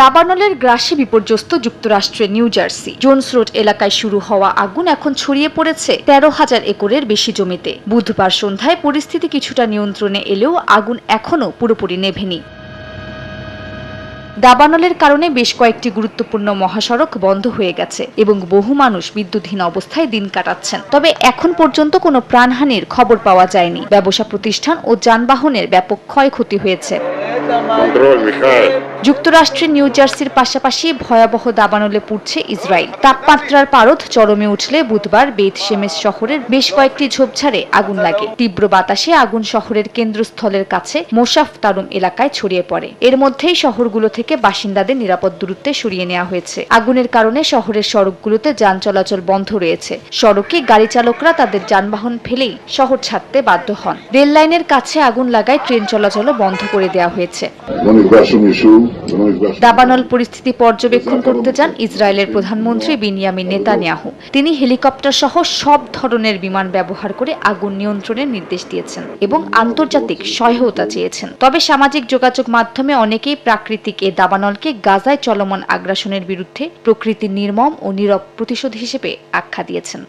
দাবানলের গ্রাসে বিপর্যস্ত যুক্তরাষ্ট্রের নিউ জার্সি। জোনস রোড এলাকায় শুরু হওয়া আগুন এখন ছড়িয়ে পড়েছে তেরো হাজার একরের বেশি জমিতে। বুধবার সন্ধ্যায় পরিস্থিতি কিছুটা নিয়ন্ত্রণে এলেও আগুন এখনও পুরোপুরি নেভেনি। দাবানলের কারণে বেশ কয়েকটি গুরুত্বপূর্ণ মহাসড়ক বন্ধ হয়ে গেছে এবং বহু মানুষ বিদ্যুৎহীন অবস্থায় দিন কাটাচ্ছেন। তবে এখন পর্যন্ত কোনো প্রাণহানির খবর পাওয়া যায়নি। ব্যবসা প্রতিষ্ঠান ও যানবাহনের ব্যাপক ক্ষয়ক্ষতি হয়েছে। যুক্তরাষ্ট্রের নিউ জার্সির পাশাপাশি ভয়াবহ দাবানলে পুড়ছে ইসরায়েল। তাপমাত্রার পারদ চরমে উঠলে বুধবার বেত শেমেস শহরের বেশ কয়েকটি ঝোপঝাড়ে আগুন লাগে। তীব্র বাতাসে আগুন শহরের কেন্দ্রস্থলের কাছে মোশাফ তারুম এলাকায় ছড়িয়ে পড়ে। এর মধ্যেই শহরগুলো থেকে বাসিন্দাদের নিরাপদ দূরত্বে সরিয়ে নেওয়া হয়েছে। আগুনের কারণে শহরের সড়কগুলোতে যান চলাচল বন্ধ রয়েছে। সড়কে গাড়ি চালকরা তাদের যানবাহন ফেলেই শহর ছাড়তে বাধ্য হন। রেল লাইনের কাছে আগুন লাগায় ট্রেন চলাচলও বন্ধ করে দেওয়া হয়েছে। হয়েছে। দাবানল পরিস্থিতি পর্যবেক্ষণ করতে যান ইসরায়েলের প্রধানমন্ত্রী বিনিয়ামিন নেতানিয়াহু। তিনি হেলিকপ্টার সহ সব ধরনের বিমান ব্যবহার করে আগুন নিয়ন্ত্রণের নির্দেশ দিয়েছেন এবং আন্তর্জাতিক সহায়তা চেয়েছেন। তবে সামাজিক যোগাযোগ মাধ্যমে অনেকেই প্রাকৃতিক এ দাবানলকে গাজায় চলমান আগ্রাসনের বিরুদ্ধে প্রকৃতির নির্মম ও নীরব প্রতিশোধ হিসেবে আখ্যা দিয়েছেন।